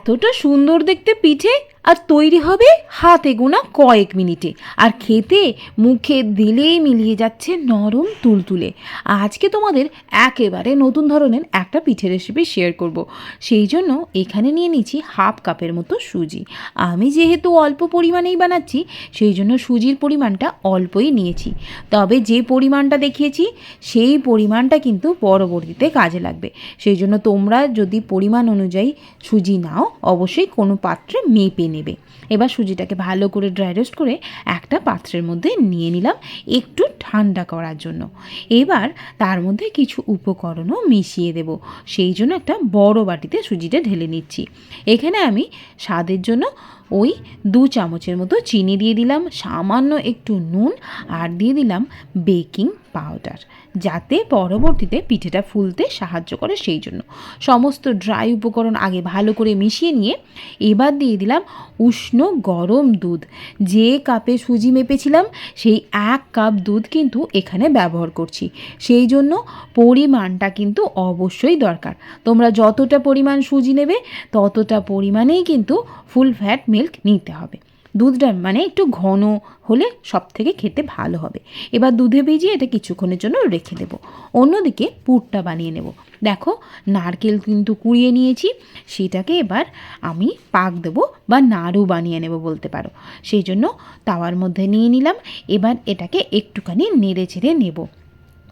এতটা সুন্দর দেখতে পিঠে? আর তৈরি হবে হাতে গোনা কয়েক মিনিটে। আর খেতে মুখে দিলেই মিলিয়ে যাচ্ছে নরম তুলতুলে। আজকে তোমাদের একেবারে নতুন ধরনের একটা পিঠে রেসিপি শেয়ার করব। সেই জন্য এখানে নিয়ে নিচ্ছি হাফ কাপের মতো সুজি। আমি যেহেতু অল্প পরিমাণেই বানাচ্ছি, সেই জন্য সুজির পরিমাণটা অল্পই নিয়েছি। তবে যে পরিমাণটা দেখিয়েছি, সেই পরিমাণটা কিন্তু পরবর্তীতে কাজে লাগবে। সেই জন্য তোমরা যদি পরিমাণ অনুযায়ী সুজি নাও, অবশ্যই কোনো পাত্রে মেপে নেবে। এবার সুজিটাকে ভালো করে ড্রাই রোস্ট করে একটা পাত্রের মধ্যে নিয়ে নিলাম একটু ঠান্ডা করার জন্য। এবার তার মধ্যে কিছু উপকরণও মিশিয়ে দেব। সেই জন্য একটা বড় বাটিতে সুজিটা ঢেলে নিচ্ছি। এখানে আমি স্বাদের জন্য ওই দু চামচের মতো চিনি দিয়ে দিলাম, সামান্য একটু নুন আর দিয়ে দিলাম বেকিং পাউডার যাতে পরবর্তীতে পিঠেটা ফুলতে সাহায্য করে সেই জন্য। সমস্ত ড্রাই উপকরণ আগে ভালো করে মিশিয়ে নিয়ে এবার দিয়ে দিলাম উষ্ণ গরম দুধ। যে কাপে সুজি মেপেছিলাম, সেই এক কাপ দুধ কিন্তু এখানে ব্যবহার করছি। সেই জন্য পরিমাণটা কিন্তু অবশ্যই দরকার। তোমরা যতটা পরিমাণ সুজি নেবে, ততটা পরিমাণেই কিন্তু ফুল ফ্যাট মিল্ক নিতে হবে। দুধটা মানে একটু ঘন হলে সব থেকে খেতে ভালো হবে। এবার দুধে ভিজিয়ে এটা কিছুক্ষণের জন্য রেখে দেবো। অন্যদিকে পুরটা বানিয়ে নেব। দেখো, নারকেল কিন্তু কুড়িয়ে নিয়েছি। সেটাকে এবার আমি পাক দেবো বা নাড়ু বানিয়ে নেব বলতে পারো। সেই জন্য তাওয়ার মধ্যে নিয়ে নিলাম। এবার এটাকে একটুখানি নেড়ে চেড়ে নেব।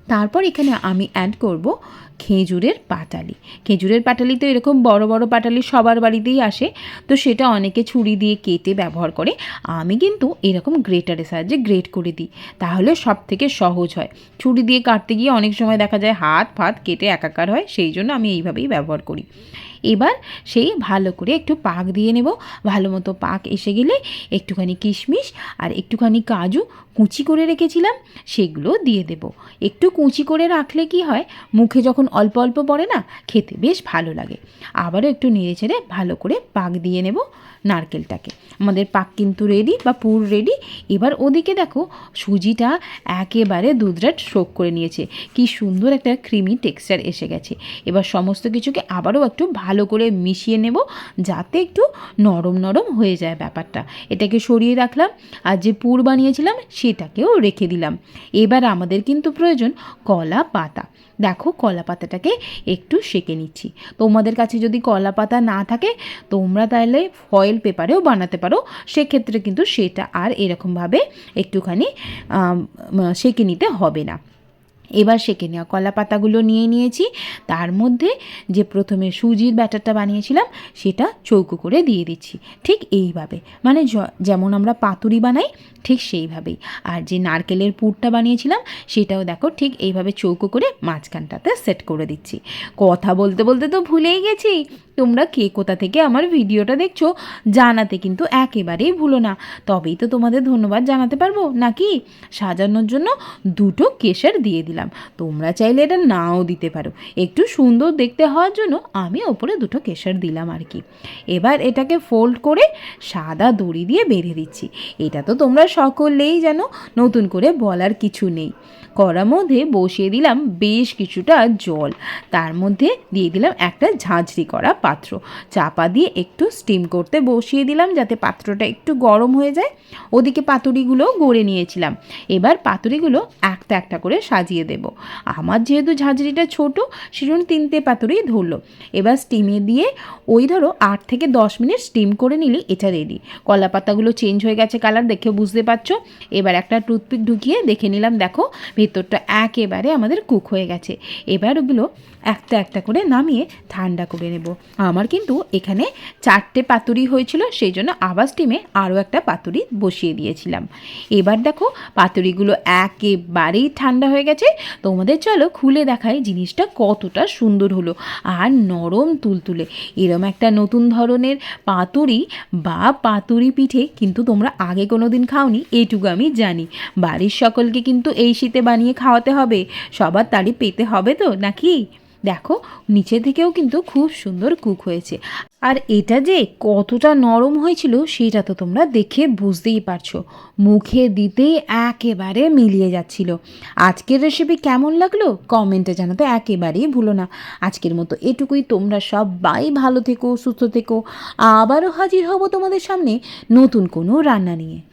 তারপর এখানে আমি অ্যাড করব খেজুরের পাটালি। খেজুরের পাটালি তো এরকম বড় বড় পাটালি সবার বাড়িতেই আসে, তো সেটা অনেকে ছুরি দিয়ে কেটে ব্যবহার করে। আমি কিন্তু এরকম গ্রেটারের সাহায্যে গ্রেট করে দিই, তাহলে সব থেকে সহজ হয়। ছুরি দিয়ে কাটতে গিয়ে অনেক সময় দেখা যায় হাত ফাত কেটে একাকার হয়, সেই জন্য আমি এইভাবেই ব্যবহার করি। এবার সেই ভালো করে একটু পাক দিয়ে নেব। ভালো মতো পাক এসে গেলে একটুখানি কিশমিশ আর একটুখানি কাজু কুচি করে রেখেছিলাম, সেগুলো দিয়ে দেব। একটু কুচি করে রাখলে কি হয়, মুখে যখন অল্প অল্প পড়ে না, খেতে বেশ ভালো লাগে। আবারও একটু নেড়ে ছেড়ে ভালো করে পাক দিয়ে নেব নারকেলটাকে। আমাদের পাক কিন্তু রেডি বা পুর রেডি এবার ওদিকে দেখো, সুজিটা একেবারে দুধটা শোক করে নিয়েছে। কি সুন্দর একটা ক্রিমি টেক্সচার এসে গেছে। এবার সমস্ত কিছুকে আবারও একটু ভালো করে মিশিয়ে নেব যাতে একটু নরম নরম হয়ে যায় ব্যাপারটা। এটাকে সরিয়ে রাখলাম আর যে পুর বানিয়েছিলাম সেটাকেও রেখে দিলাম। এবার আমাদের কিন্তু প্রয়োজন কলা পাতা। দেখো কলা পাতাটাকে একটু সেঁকে নিচ্ছি। তোমাদের কাছে যদি কলা পাতা না থাকে, তোমরা তাহলে ফয়েল পেপারেও বানাতে পারো। সেক্ষেত্রে কিন্তু সেটা আর এরকমভাবে একটুখানি সেঁকে নিতে হবে না। এবার সেঁকে নেওয়া কলা পাতাগুলো নিয়ে নিয়েছি। তার মধ্যে যে প্রথমে সুজির ব্যাটারটা বানিয়েছিলাম, সেটা চৌকো করে দিয়ে দিচ্ছি। ঠিক এইভাবে। মানে যেমন আমরা পাতুরি বানাই, ঠিক সেইভাবেই। আর যে নারকেলের পুরটা বানিয়েছিলাম, সেটাও দেখো, ঠিক এইভাবে চৌকো করে মাঝখানটাতে সেট করে দিচ্ছি। কথা বলতে বলতে তো ভুলেই গেছি। তোমরা কে কোথা থেকে আমার ভিডিওটা দেখছ, জানাতে কিন্তু একেবারেই ভুলো না। তবেই তো তোমাদের ধন্যবাদ জানাতে পারব, নাকি? সাজানোর জন্য দুটো কেশর দিয়ে দিলাম। তোমরা চাইলে এটা নাও দিতে পারো। একটু সুন্দর দেখতে হওয়ার জন্য আমি ওপরে দুটো কেশর দিলাম আর কি। এবার এটাকে ফোল্ড করে সাদা দড়ি দিয়ে বেঁধে দিচ্ছি। এটা তো তোমরা সকলেই যেন নতুন করে বলার কিছু নেই। কড়ার মধ্যে বসিয়ে দিলাম বেশ কিছুটা জল। তার মধ্যে দিয়ে দিলাম একটা ঝাঁঝরি করা পাত্র। চাপা দিয়ে একটু স্টিম করতে বসিয়ে দিলাম যাতে পাত্রটা একটু গরম হয়ে যায়। ওদিকে পাতুরিগুলো গড়ে নিয়েছিলাম। এবার পাতুরিগুলো একটা একটা করে সাজিয়ে দেব। আমার যেহেতু ঝাঁঝরিটা ছোট, সেজন্য তিনটে পাতুরি ধরলো। এবার স্টিমে দিয়ে ওই ধরো আট থেকে দশ মিনিট স্টিম করে নিলে এটা রেডি কলা পাতাগুলো চেঞ্জ হয়ে গেছে কালার দেখে বুঝতে পারছ? এবার একটা টুথপিক ঢুকিয়ে দেখে নিলাম, দেখো ভেতরটা একেবারে আমাদের কুক হয়ে গেছে। এবার ওগুলো একটা একটা করে নামিয়ে ঠান্ডা করে নেব। আমার কিন্তু এখানে চারটে পাতুরি হয়েছিল, সেই জন্য আবার স্টিমে আরও একটা পাতুরি বসিয়ে দিয়েছিলাম। এবার দেখো পাতুরিগুলো একেবারেই ঠান্ডা হয়ে গেছে। তোমাদের চলো খুলে দেখাই জিনিসটা কতটা সুন্দর হলো। আর নরম তুলতুলে। এরম একটা নতুন ধরনের পাতুরি বা পাতুরি পিঠে কিন্তু তোমরা আগে কোনো দিন খাওনি এইটুকু আমি জানি। বাড়ির সকলকে কিন্তু এই শীতে বানিয়ে খাওয়াতে হবে। সবার তারি পেতে হবে তো, নাকি? দেখো নিচে থেকেও কিন্তু খুব সুন্দর কুক হয়েছে। আর এটা যে কতটা নরম হয়েছিল, সেটা তো তোমরা দেখে বুঝতেই পারছ। মুখে দিতেই একেবারে মিলিয়ে যাচ্ছিল। আজকের রেসিপি কেমন লাগল? কমেন্টে জানাতে একেবারেই ভুলো না। আজকের মতো এটুকুই। তোমরা সবাই ভালো থেকো, সুস্থ থেকো। আবারও হাজির হব তোমাদের সামনে নতুন কোনো রান্না নিয়ে।